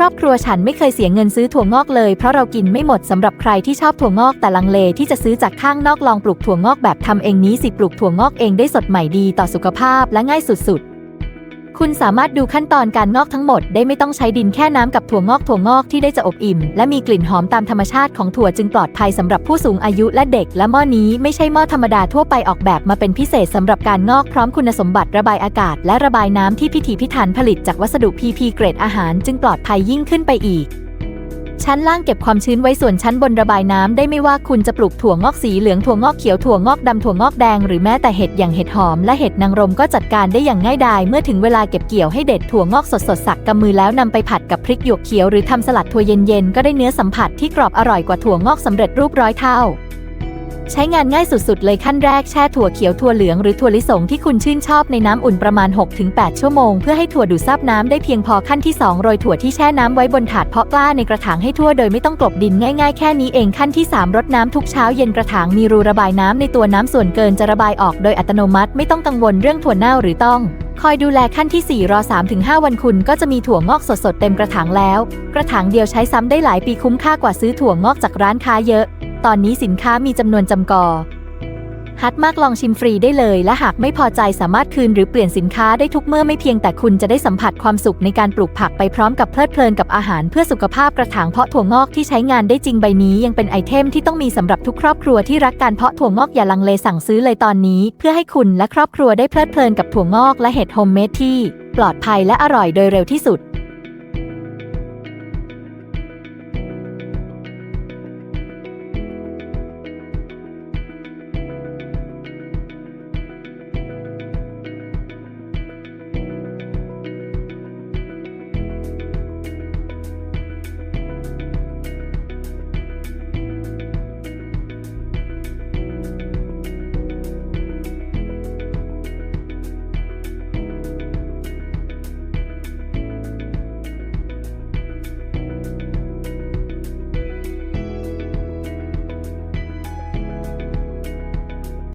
ครอบครัวฉันไม่เคยเสียเงินซื้อถั่วงอกเลยเพราะเรากินไม่หมดสำหรับใครที่ชอบถั่วงอกแต่ลังเลที่จะซื้อจากข้างนอกลองปลูกถั่วงอกแบบทำเองนี้สิปลูกถั่วงอกเองได้สดใหม่ดีต่อสุขภาพและง่ายสุดๆ คุณสามารถดูขั้นตอนการงอกทั้งหมดได้ไม่ต้องใช้ดินแค่น้ำกับถั่วงอกถั่วงอกที่ได้จะอบอิ่ม และมีกลิ่นหอมตามธรรมชาติของถั่วจึงปลอดภัยสำหรับผู้สูงอายุและเด็ก และหม้อนี้ไม่ใช่หม้อธรรมดาทั่วไปออกแบบมาเป็นพิเศษสำหรับการงอกพร้อมคุณสมบัติระบายอากาศ และระบายน้ำที่พิถีพิถันผลิตจากวัสดุ PP เกรดอาหาร จึงปลอดภัยยิ่งขึ้นไปอีก ชั้นล่างเก็บความชื้นไว้ส่วนชั้นบนระบายน้ำได้ไม่ว่าคุณจะปลูกถั่วงอกสีเหลืองถั่วงอกเขียวถั่วงอกดำถั่วงอกแดงหรือแม้แต่เห็ดอย่างเห็ดหอมและเห็ดนางรมก็จัดการได้อย่างง่ายดาย เมื่อถึงเวลาเก็บเกี่ยวให้เด็ดถั่วงอกสดสดสักกำมือแล้วนำไปผัดกับพริกหยวกเขียวหรือทำสลัดถั่วเย็นๆก็ได้เนื้อสัมผัสที่กรอบอร่อยกว่าถั่วงอกสำเร็จรูปร้อยเท่า ใช้งานง่ายสุด ๆ เลยขั้นแรกแช่ถั่วเขียวถั่วเหลืองหรือถั่วลิสงที่คุณชื่นชอบในน้ำอุ่นประมาณ 6-8 ชั่วโมง เพื่อให้ถั่วดูดซับน้ำได้เพียงพอขั้นที่ 2 โรยถั่วที่แช่น้ำไว้บนถาดเพาะกล้าในกระถางให้ทั่วโดยไม่ต้องกลบดินง่าย ๆ แค่นี้เองขั้นที่ 3 รดน้ำทุกเช้าเย็นกระถางมีรูระบายน้ำในตัวน้ำส่วนเกินจะระบายออกโดยอัตโนมัติไม่ต้องกังวลเรื่องถั่วเน่าหรือต้องคอยดูแลขั้นที่ 4 รอ 3-5 วันคุณก็จะมีถั่วงอกสดๆ เต็มกระถางแล้ว กระถางเดียวใช้ซ้ำได้หลายปีคุ้มค่ากว่าซื้อถั่วงอกจากร้านค้าเยอะ ตอนนี้สินค้ามีจำนวนจำกอฮัตมากลองชิมฟรีได้เลย และหากไม่พอใจสามารถคืนหรือเปลี่ยนสินค้าได้ทุกเมื่อไม่เพียงแต่คุณจะได้สัมผัสความสุขในการปลูกผักไปพร้อมกับเพลิดเพลินกับอาหารเพื่อสุขภาพกระถางเพาะถั่วงอกที่ใช้งานได้จริงใบนี้ยังเป็นไอเทมที่ต้องมีสำหรับทุกครอบครัวที่รักการเพาะถั่วงอกอย่าลังเลสั่งซื้อเลยตอนนี้ เพื่อให้คุณและครอบครัวได้เพลิดเพลินกับถั่วงอกและเห็ดโฮมเมดที่ ปลอดภัยและอร่อยโดยเร็วที่สุด